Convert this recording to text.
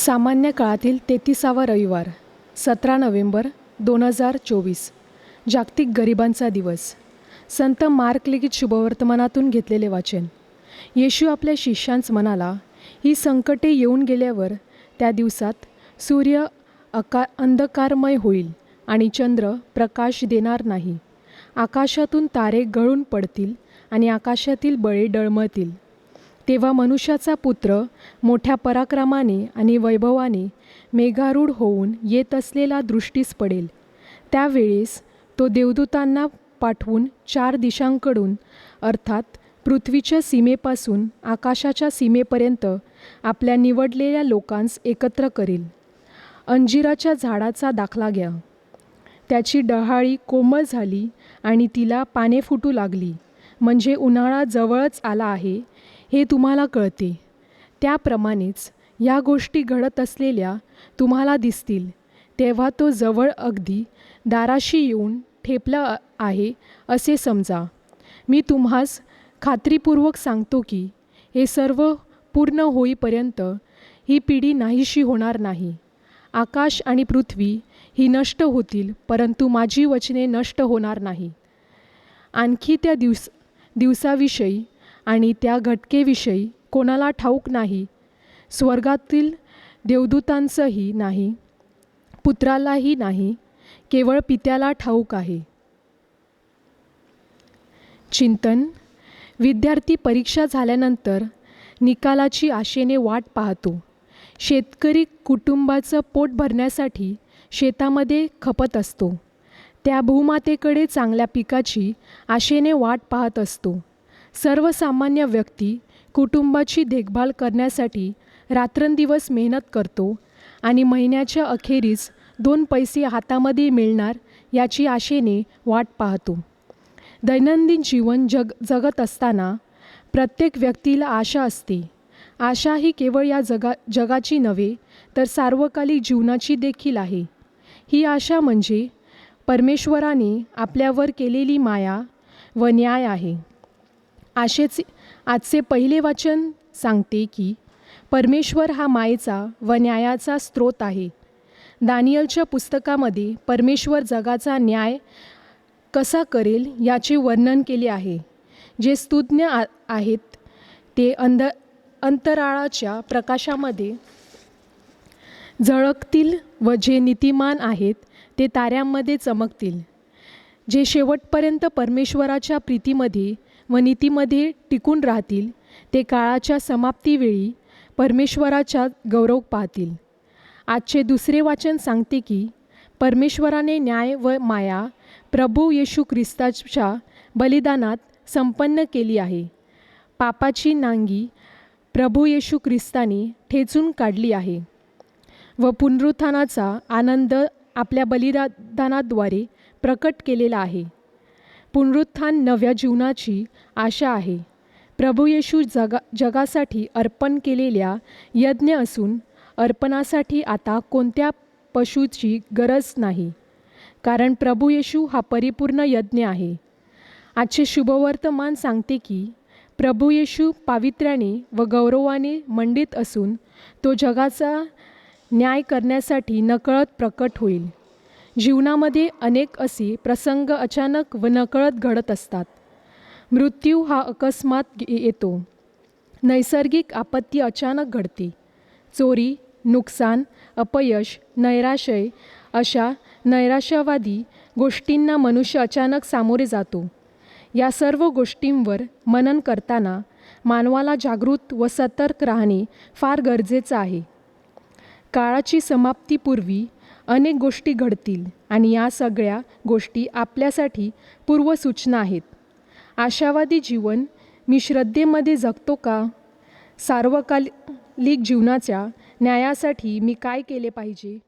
सामान्य काळातील तेहतीसावा रविवार सतरा नोव्हेंबर दोन हजार चोवीस जागतिक गरिबांचा दिवस. संत मार्क लिखित शुभवर्तमानातून घेतलेले वाचन. येशू आपल्या शिष्यांस म्हणाला ही संकटे येऊन गेल्यावर त्या दिवसात सूर्य अका अंधकारमय होईल आणि चंद्र प्रकाश देणार नाही. आकाशातून तारे गळून पडतील आणि आकाशातील बळे डळमळतील. तेव्हा मनुष्याचा पुत्र मोठ्या पराक्रमाने आणि वैभवाने मेघारूढ होऊन येत असलेला दृष्टीस पडेल. त्यावेळेस तो देवदूतांना पाठवून चार दिशांकडून अर्थात पृथ्वीच्या सीमेपासून आकाशाच्या सीमेपर्यंत आपल्या निवडलेल्या लोकांस एकत्र करील. अंजिराच्या झाडाचा दाखला घ्या. त्याची डहाळी कोमळ झाली आणि तिला पाने फुटू लागली. म्हणजे उन्हाळा जवळच आला आहे हे तुम्हाला कळते. त्याप्रमाणेच या गोष्टी घडत असलेल्या तुम्हाला दिसतील. तेव्हा तो जवळ अगदी दाराशी येऊन ठेपला आहे असे समजा. मी तुम्हास खात्रीपूर्वक सांगतो की हे सर्व पूर्ण होईपर्यंत ही पिढी नाहीशी होणार नाही. आकाश आणि पृथ्वी ही नष्ट होतील परंतु माझी वचने नष्ट होणार नाही. आणखी त्या दिवस दिवसाविषयी आणि त्या घटकेविषयी कोणाला ठाऊक नाही. स्वर्गातील देवदूतांचंही नाही. पुत्रालाही नाही. केवळ पित्याला ठाऊक आहे. चिंतन. विद्यार्थी परीक्षा झाल्यानंतर निकालाची आशेने वाट पाहतो. शेतकरी कुटुंबाचं पोट भरण्यासाठी शेतामध्ये खपत असतो. त्या भूमातेकडे चांगल्या पिकाची आशेने वाट पाहत असतो. सर्वसामान्य व्यक्ती कुटुंबाची देखभाल करण्यासाठी रात्रंदिवस मेहनत करतो आणि महिन्याच्या अखेरीस दोन पैसे हातामध्ये मिळणार याची आशेने वाट पाहतो. दैनंदिन जीवन जग जगत असताना प्रत्येक व्यक्तीला आशा असते. आशा ही केवळ या जगा जगाची नव्हे तर सार्वकालिक जीवनाची देखील आहे. ही आशा म्हणजे परमेश्वराने आपल्यावर केलेली माया व न्याय आहे. आशेचे आजचे पहिले वाचन सांगते की परमेश्वर हा मायेचा व न्यायाचा स्रोत आहे. दानियलच्या पुस्तकामध्ये परमेश्वर जगाचा न्याय कसा करेल याचे वर्णन केले आहे. जे स्तुज्ञ आ आहेत ते अंध अंतराळाच्या प्रकाशामध्ये झळकतील व जे नीतिमान आहेत ते ताऱ्यांमध्ये चमकतील. जे शेवटपर्यंत परमेश्वराच्या प्रीतीमध्ये व नीतीमध्ये टिकून राहतील ते काळाच्या समाप्तीवेळी परमेश्वराच्या गौरव पाहतील. आजचे दुसरे वाचन सांगते की परमेश्वराने न्याय व माया प्रभू येशू ख्रिस्ताच्या बलिदानात संपन्न केली आहे. पापाची नांगी प्रभू येशू ख्रिस्ताने ठेचून काढली आहे. व पुनरुत्थानाचा आनंद आपल्या बलिदानाद्वारे प्रकट केलेला आहे. पुनरुत्थान नव्या जीवनाची आशा आहे. प्रभू येशू जगा जगासाठी अर्पण केलेल्या यज्ञ असून अर्पणासाठी आता कोणत्या पशूची गरज नाही. कारण प्रभू येशू हा परिपूर्ण यज्ञ आहे. आजचे शुभवर्तमान सांगते की प्रभू येशू पावित्र्याने व गौरवाने मंडित असून तो जगाचा न्याय करण्यासाठी नकळत प्रकट होईल. जीवनामध्ये अनेक असे प्रसंग अचानक व नकळत घडत असतात. मृत्यू हा अकस्मात येतो. नैसर्गिक आपत्ती अचानक घडते. चोरी नुकसान अपयश नैराशय अशा नैराश्यवादी गोष्टींना मनुष्य अचानक सामोरे जातो. या सर्व गोष्टींवर मनन करताना मानवाला जागृत व सतर्क राहणे फार गरजेचं आहे. काळाची समाप्तीपूर्वी अनेक गोष्टी घडतील आणि या सगळ्या गोष्टी आपल्यासाठी पूर्वसूचना आहेत. आशावादी जीवन मी श्रद्धेमध्ये जगतो का? सार्वकालिक जीवनाच्या न्यायासाठी मी काय केले पाहिजे?